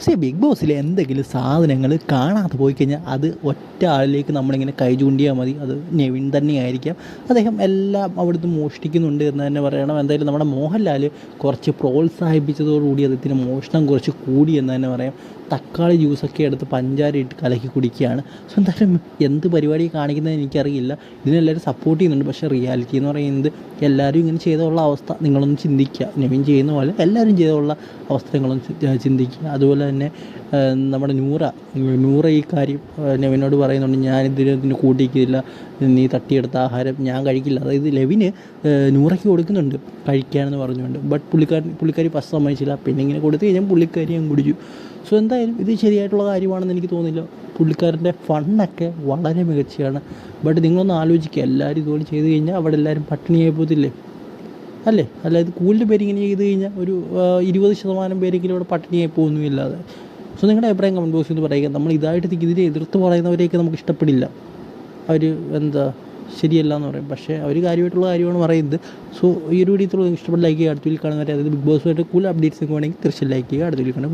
C big ബോസിലെ എന്തെങ്കിലും സാധനങ്ങൾ കാണാതെ പോയി കഴിഞ്ഞാൽ അത് ഒറ്റ ആളിലേക്ക് നമ്മളിങ്ങനെ കൈ ചൂണ്ടിയാൽ മതി. അത് നെവിൻ തന്നെയായിരിക്കാം. അദ്ദേഹം എല്ലാം അവിടുന്ന് മോഷ്ടിക്കുന്നുണ്ട് എന്ന് തന്നെ പറയണം. എന്തായാലും നമ്മുടെ മോഹൻലാൽ കുറച്ച് പ്രോത്സാഹിപ്പിച്ചതോടുകൂടി അദ്ദേഹത്തിന്റെ മോഷണം കുറച്ച് കൂടി എന്ന് തന്നെ പറയാം. തക്കാളി ജ്യൂസൊക്കെ എടുത്ത് പഞ്ചാര ഇട്ട് കലക്കി കുടിക്കുകയാണ്. സോ എന്തായാലും എന്ത് പരിപാടി കാണിക്കുന്നത് എനിക്കറിയില്ല. ഇതിനെല്ലാവരും സപ്പോർട്ട് ചെയ്യുന്നുണ്ട്. പക്ഷേ റിയാലിറ്റി എന്ന് പറയുന്നത് എല്ലാവരും ഇങ്ങനെ ചെയ്തുള്ള അവസ്ഥ നിങ്ങളൊന്ന് ചിന്തിക്കുക. നെവിൻ ചെയ്യുന്ന പോലെ എല്ലാവരും ചെയ്തുള്ള അവസ്ഥ നിങ്ങളൊന്ന് ചിന്തിക്കുക. അതുപോലെ തന്നെ നമ്മുടെ നൂറ നൂറ ഈ കാര്യം നവീനോട് പറയുന്നുണ്ട് ഞാൻ ഇതിന് ഇതിന് കൂട്ടിക്കില്ല നീ തട്ടിയെടുത്ത ആഹാരം ഞാൻ കഴിക്കില്ല. അതായത് ലെവിന് നൂറയ്ക്ക് കൊടുക്കുന്നുണ്ട് കഴിക്കാനെന്ന് പറഞ്ഞുകൊണ്ട്. ബട്ട് പുള്ളിക്കാരൻ പുള്ളിക്കാരി ഫസ്റ്റ് സമ്മതിച്ചില്ല. പിന്നെ ഇങ്ങനെ കൊടുത്തു കഴിഞ്ഞാൽ പുള്ളിക്കാരി ഞാൻ കുടിച്ചു. സോ എന്തായാലും ഇത് ശരിയായിട്ടുള്ള കാര്യമാണെന്ന് എനിക്ക് തോന്നുന്നില്ല. പുള്ളിക്കാരന്റെ ഫണ്ണൊക്കെ വളരെ മികച്ചതാണ് ബട്ട് നിങ്ങളൊന്ന് ആലോചിക്കുക. എല്ലാവരും ഇതുപോലെ ചെയ്ത് കഴിഞ്ഞാൽ അവിടെ എല്ലാവരും പട്ടിണിയായി പോകത്തില്ലേ? അല്ലേ? അല്ലാതെ കൂടുതൽ പേര് ഇങ്ങനെ ചെയ്ത് കഴിഞ്ഞാൽ ഒരു ഇരുപത് ശതമാനം പേരെങ്കിലും ഇവിടെ പട്ടിണിയായി പോകുന്നുമില്ലാതെ. സോ നിങ്ങളുടെ അഭിപ്രായം കമന്റ് ബോക്സിൽ പറയുക. നമ്മൾ ഇതായിട്ട് ഇതിനെ എതിർത്ത് പറയുന്നവരെയൊക്കെ നമുക്ക് ഇഷ്ടപ്പെടില്ല. അവർ എന്താ ശരിയല്ല എന്ന് പറയും. പക്ഷേ അവർ കാര്യമായിട്ടുള്ള കാര്യമാണ് പറയുന്നത്. സോ ഈ ഒരു വീഡിയോ ഇഷ്ടപ്പെട്ട ലൈക്ക് ചെയ്യുക. അടുത്ത വീട്ടിൽ കാണുന്നവരെ അതായത് ബിഗ് ബോസുമായിട്ട് കൂടുതൽ അപ്ഡേറ്റ്സ് ഒക്കെ വേണമെങ്കിൽ തീർച്ചയായും ലൈക്ക് ചെയ്യുക. അടുത്ത വീട്ടിൽ കാണാം